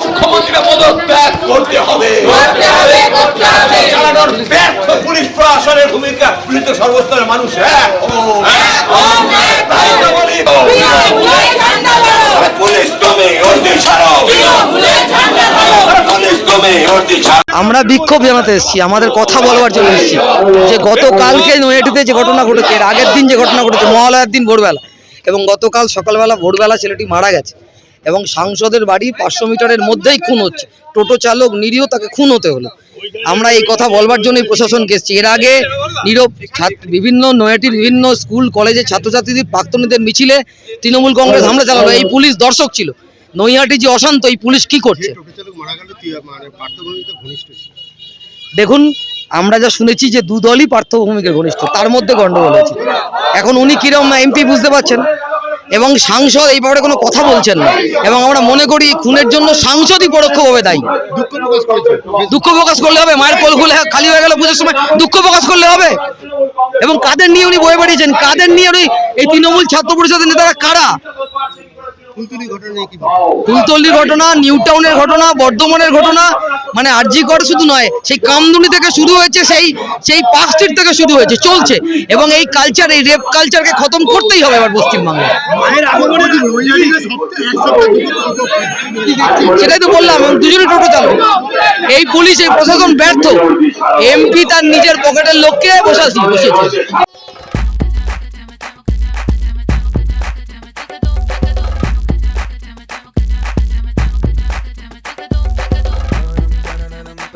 মুখ্যমন্ত্রীকে পদত্যাগ করতে হবে। চালানোর ব্যর্থ পুলিশ প্রশাসনের ভূমিকা পুলিশ সর্বস্তরের মানুষ এক আমরা বিক্ষোভ জানাতে এসেছি, আমাদের কথা বলবার জন্য এসেছি। যে গতকালকে নৈহাটিতে যে ঘটনা ঘটেছে, এর আগের দিন যে ঘটনা ঘটেছে, মহালয়ার দিন ভোরবেলা, এবং গতকাল সকালবেলা ভোরবেলা ছেলেটি মারা গেছে, এবং সাংসদের বাড়ি পাঁচশো মিটারের মধ্যেই খুন হচ্ছে। টোটো চালক নিরীহ তাকে খুন হতে হলো। আমরা এই কথা বলবার জন্যই প্রশাসনকে এসেছি। এর আগে নীরব বিভিন্ন নয়াটির বিভিন্ন স্কুল, কলেজের ছাত্রছাত্রীদের, প্রাক্তনীদের মিছিলে তৃণমূল কংগ্রেস হামলা চালালো। এই পুলিশ দর্শক ছিল। নৈহাটি যে অশান্ত, এই পুলিশ কি করছে? গেল মানে পার্থভূমিতে ঘনিষ্ঠ ছিল। দেখুন আমরা যা শুনেছি যে দু দলই পার্থভূমিকে ঘনিষ্ঠ তার মধ্যে গন্ডগোল হয়েছে। এখন উনি কিরম এমপি বুঝতে পারছেন? এবং সাংসদ এই ব্যাপারে কোনো কথা বলছেন না। এবং আমরা মনে করি খুনের জন্য সাংসদই পরোক্ষভাবে দায়ী। দুঃখ প্রকাশ দুঃখ প্রকাশ করলে হবে? মায়ের কোল খুলে খালি হয়ে গেল পুজোর সময়। দুঃখ প্রকাশ করলে হবে? এবং কাদের নিয়ে উনি বয়ে বেরিয়েছেন কাদের নিয়ে উনি এই তৃণমূল ছাত্র পরিষদের নেতারা কারা? ফুলতুলি ঘটনা নিউ টাউনের ঘটনা, বর্ধমানের ঘটনা মানে আরজিকর শুধু নয়, সেই কামদুনি থেকে শুরু হয়েছে, সেই সেই পার্ক স্ট্রিট থেকে শুরু হয়েছে, চলছে। এবং এই কালচার এই রেপ কালচারকে খতম করতেই হবে এবার পশ্চিমবাংলায় সেটাই তো বললাম দুজনে টোটো চালক এই পুলিশ, এই প্রশাসন ব্যর্থ। এমপি তার নিজের পকেটের লোককে বসাছি বসেছে।